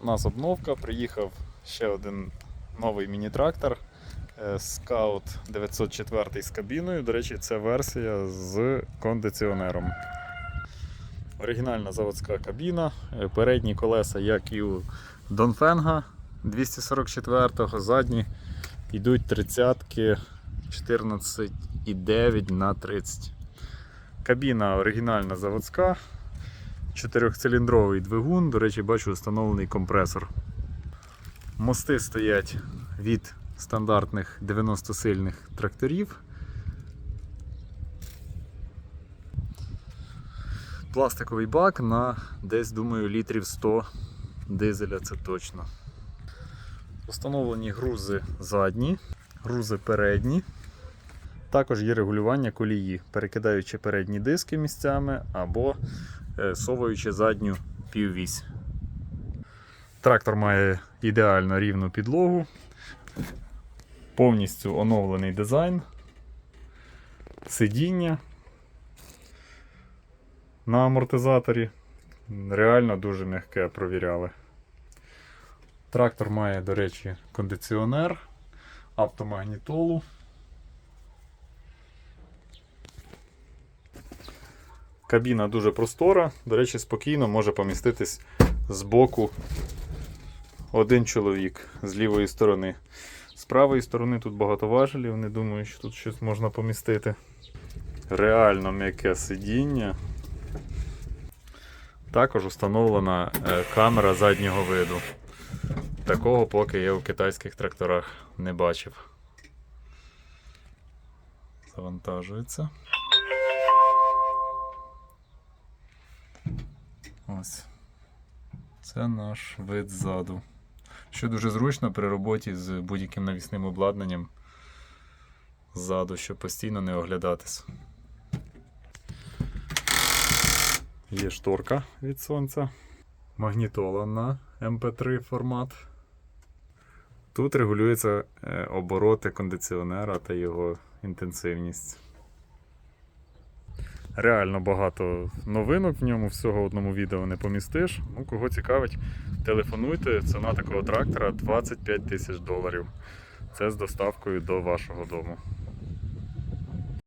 У нас обновка, приїхав ще один новий міні-трактор е, Scout 904 з кабіною. До речі, це версія з кондиціонером. Оригінальна заводська кабіна, е, передні колеса, як і у Донфенга 244-го, задні йдуть 30-ки 14,9 на 30. Кабіна оригінальна заводська, чотирьохциліндровий двигун, до речі, бачу встановлений компресор. Мости стоять від стандартних 90-сильних тракторів. Пластиковий бак на десь, думаю, літрів 100 дизеля це точно. Встановлені грузи задні, грузи передні. Також є регулювання колії, перекидаючи передні диски місцями або е, совуючи задню піввісь. Трактор має ідеально рівну підлогу, повністю оновлений дизайн, сидіння на амортизаторі. Реально дуже м'яке провіряли. Трактор має, до речі, кондиціонер, автомагнітолу. Кабіна дуже простора, до речі, спокійно може поміститись з боку один чоловік з лівої сторони. З правої сторони тут багато важелів, не думаю, що тут щось можна помістити. Реально м'яке сидіння. Також встановлена е, камера заднього виду. Такого поки я в китайських тракторах не бачив. Завантажується. Ось. Це наш вид ззаду. Що дуже зручно при роботі з будь-яким навісним обладнанням ззаду, щоб постійно не оглядатись. Є шторка від сонця. Магнітола на MP3 формат. Тут регулюються е, обороти кондиціонера та його інтенсивність. Реально багато новинок в ньому, всього одному відео не помістиш. Ну, кого цікавить, телефонуйте. Ціна такого трактора 25 тисяч доларів. Це з доставкою до вашого дому.